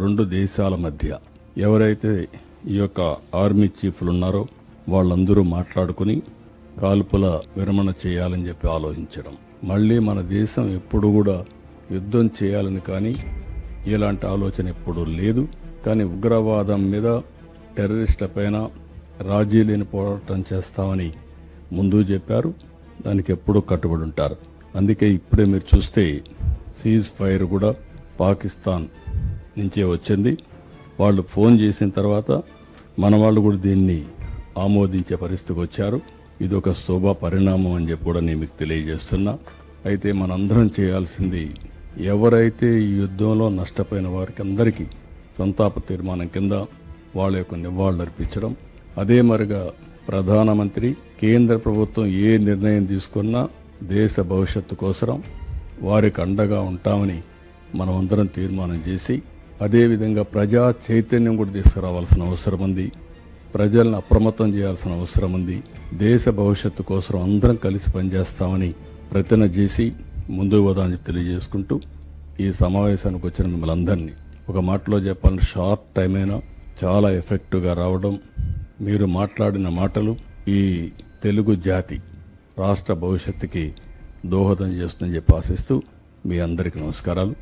రెండు దేశాల మధ్య ఎవరైతే ఈ యొక్క ఆర్మీ చీఫ్లు ఉన్నారో వాళ్ళందరూ మాట్లాడుకుని కాల్పుల విరమణ చేయాలని చెప్పి ఆలోచించడం. మళ్ళీ మన దేశం ఎప్పుడు కూడా యుద్ధం చేయాలని కానీ ఇలాంటి ఆలోచన ఎప్పుడూ లేదు. కానీ ఉగ్రవాదం మీద టెర్రరిస్టుల పైన రాజీ లేని పోరాటం చేస్తామని ముందు చెప్పారు. దానికి ఎప్పుడూ కట్టుబడి ఉంటారు. అందుకే ఇప్పుడే మీరు చూస్తే సీజ్ ఫైర్ కూడా పాకిస్తాన్ నుంచే వచ్చింది. వాళ్ళు ఫోన్ చేసిన తర్వాత మన వాళ్ళు కూడా దీన్ని ఆమోదించే పరిస్థితికి వచ్చారు. ఇది ఒక శోభ పరిణామం అని చెప్పి కూడా నేను మీకు తెలియజేస్తున్నా. అయితే మనందరం చేయాల్సింది ఎవరైతే ఈ యుద్ధంలో నష్టపోయిన వారికి అందరికీ సంతాప తీర్మానం కింద వాళ్ళ యొక్క నివాళులు అర్పించడం అదే మరిగా ప్రధానమంత్రి కేంద్ర ప్రభుత్వం ఏ నిర్ణయం తీసుకున్నా దేశ భవిష్యత్తు కోసరం వారికి అండగా ఉంటామని మనమందరం తీర్మానం చేసి అదేవిధంగా ప్రజా చైతన్యం కూడా తీసుకురావాల్సిన అవసరం ఉంది. ప్రజలను అప్రమత్తం చేయాల్సిన అవసరం ఉంది. దేశ భవిష్యత్తు కోసం అందరం కలిసి పనిచేస్తామని ప్రతిన చేసి ముందుకు పోదామని చెప్పి తెలియజేసుకుంటూ ఈ సమావేశానికి వచ్చిన మిమ్మల్ని అందరినీ ఒక మాటలో చెప్పాలని షార్ట్ టైం అయినా చాలా ఎఫెక్టివ్గా రావడం మీరు మాట్లాడిన మాటలు ఈ తెలుగు జాతి రాష్ట్ర భవిష్యత్తుకి దోహదం చేస్తుందని చెప్పి ఆశిస్తూ మీ అందరికీ నమస్కారాలు.